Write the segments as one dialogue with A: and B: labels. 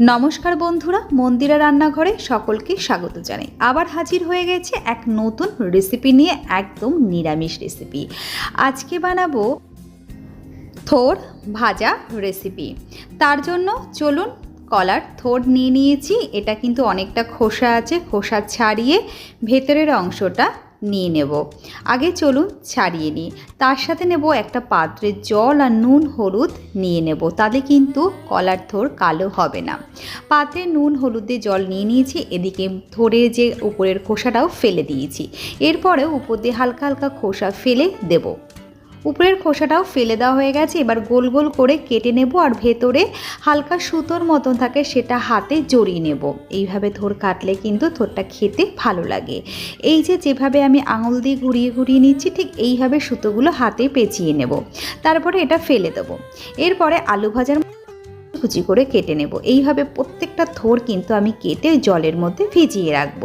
A: নমস্কার বন্ধুরা, মন্দিরা রান্নাঘরে সকলকে স্বাগত জানাই। আবার হাজির হয়ে গেছে এক নতুন রেসিপি নিয়ে একদম নিরামিষ রেসিপি আজকে বানাবো থোর ভাজা রেসিপি তার জন্য চলুন কলার থোর নিয়ে নিয়েছি। এটা কিন্তু অনেকটা খোসা আছে, খোসা ছাড়িয়ে ভেতরের অংশটা নিয়ে নেব। আগে চলুন ছাড়িয়ে নিই। তার সাথে নেব একটা পাত্রে জল আর নুন, হলুদ নিয়ে নেব। তাহলে কিন্তু কলার থোর কালো হবে না। পাত্রে নুন, হলুদে জল নিয়ে নিয়েছি। এদিকে থোরে যে উপরের খোসাটাও ফেলে দিয়েছি। এরপরে উপর দিয়ে হালকা হালকা খোসা ফেলে দেবো। উপরের খোসাটাও ফেলে দেওয়া হয়ে গেছে। এবার গোল গোল করে কেটে নেব আর ভেতরে হালকা সুতোর মতন থাকে সেটা হাতে জড়িয়ে নেব। এইভাবে থোর কাটলে কিন্তু থোরটা খেতে ভালো লাগে। এই যে যেভাবে আমি আঙুল দিয়ে ঘুরিয়ে ঘুরিয়ে নিচ্ছি, ঠিক এইভাবে সুতোগুলো হাতে পেঁচিয়ে নেব। তারপরে এটা ফেলে দেবো। এরপরে আলু ভাজার কুচি করে কেটে নেব। এইভাবে প্রত্যেকটা থোর কিন্তু আমি কেটে জলের মধ্যে ভিজিয়ে রাখব।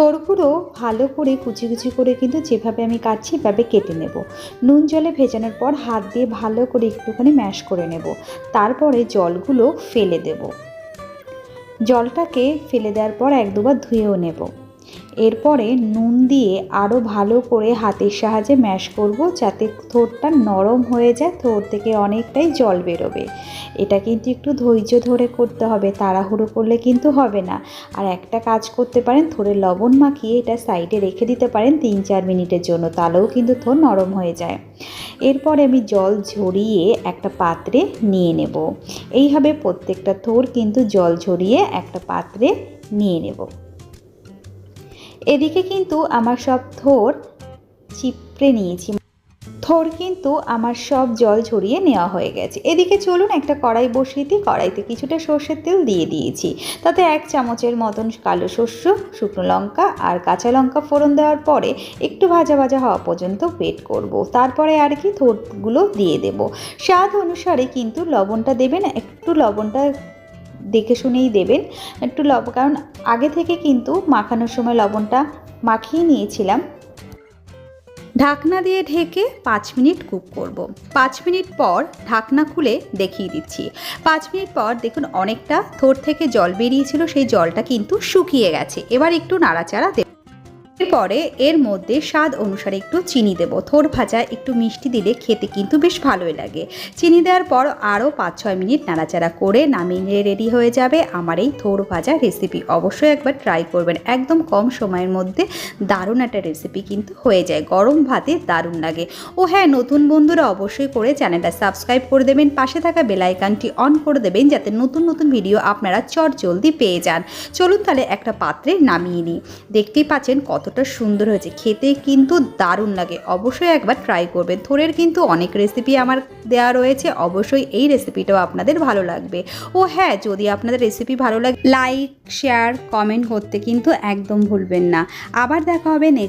A: থোরগুলো ভালো করে কুচি কুচি করে কিন্তু যেভাবে আমি কাটছি এভাবে কেটে নেব। নুন জলে ভেজানোর পর হাত দিয়ে ভালো করে একটুখানি ম্যাশ করে নেব। তারপরে জলগুলো ফেলে দেব। জলটাকে ফেলে দেওয়ার পর এক দুবার ধুয়েও নেব। এরপরে নুন দিয়ে আরও ভালো করে হাতের সাহায্যে ম্যাশ করব যাতে থোরটা নরম হয়ে যায়, থোর থেকে অনেকটাই জল বেরোবে। এটা কিন্তু একটু ধৈর্য ধরে করতে হবে, তাড়াহুড়ো করলে কিন্তু হবে না। আর একটা কাজ করতে পারেন থোরে লবণ মাখিয়ে এটা সাইডে রেখে দিতে পারেন তিন চার মিনিটের জন্য, তাহলেও কিন্তু থোর নরম হয়ে যায়। এরপরে আমি জল ঝরিয়ে একটা পাত্রে নিয়ে নেব। এইভাবে প্রত্যেকটা থোর কিন্তু জল ঝরিয়ে একটা পাত্রে নিয়ে নেব। এদিকে কিন্তু আমার সব থোর চিপড়ে নিয়েছি। থোর কিন্তু আমার সব জল ঝরিয়ে নেওয়া হয়ে গেছে। এদিকে চলুন একটা কড়াই বসিয়ে দিই। কড়াইতে কিছুটা সর্ষের তেল দিয়ে দিয়েছি। তাতে এক চামচের মতন কালো শস্য, শুকনো লঙ্কা আর কাঁচা লঙ্কা ফোড়ন দেওয়ার পরে একটু ভাজা ভাজা হওয়া পর্যন্ত ওয়েট করব। তারপরে আর কি থোরগুলো দিয়ে দেব। স্বাদ অনুসারে কিন্তু লবণটা দেবেন। একটু লবণটা দেখে শুনেই দেবেন। একটু লব, কারণ আগে থেকে কিন্তু মাখানোর সময় লবণটা মাখিয়ে নিয়েছিলাম। ঢাকনা দিয়ে ঢেকে পাঁচ মিনিট কুক করব। পাঁচ মিনিট পর ঢাকনা খুলে দেখিয়ে দিচ্ছি। পাঁচ মিনিট পর দেখুন অনেকটা থোর থেকে জল বেরিয়েছিল, সেই জলটা কিন্তু শুকিয়ে গেছে। এবার একটু নাড়াচাড়া দেব। এরপরে এর মধ্যে স্বাদ অনুসারে একটু চিনি দেবো। থোর ভাজা একটু মিষ্টি দিলে খেতে কিন্তু বেশ ভালোই লাগে। চিনি দেওয়ার পর আরও পাঁচ ছয় মিনিট নাড়াচাড়া করে নামিয়ে রেডি হয়ে যাবে আমার এই থোর ভাজা রেসিপি অবশ্যই একবার ট্রাই করবেন। একদম কম সময়ের মধ্যে দারুণ একটা রেসিপি কিন্তু হয়ে যায়। গরম ভাতে দারুণ লাগে। ও হ্যাঁ নতুন বন্ধুরা অবশ্যই করে চ্যানেলটা সাবস্ক্রাইব করে দেবেন। পাশে থাকা বেলাইকানটি অন করে দেবেন যাতে নতুন নতুন ভিডিও আপনারা চট জলদি পেয়ে যান। চলুন তাহলে একটা পাত্রে নামিয়ে নিই। দেখতেই পাচ্ছেন কতটা সুন্দর হয়েছে। খেতে কিন্তু দারুণ লাগে। অবশ্যই একবার ট্রাই করবেন থোরের কিন্তু অনেক রেসিপি আমার দেওয়া রয়েছে। অবশ্যই এই রেসিপিটাও আপনাদের ভালো লাগবে। ও হ্যাঁ যদি আপনাদের রেসিপি ভালো লাগে লাইক শেয়ার কমেন্ট করতে কিন্তু একদম ভুলবেন না। আবার দেখা হবে নেক্সট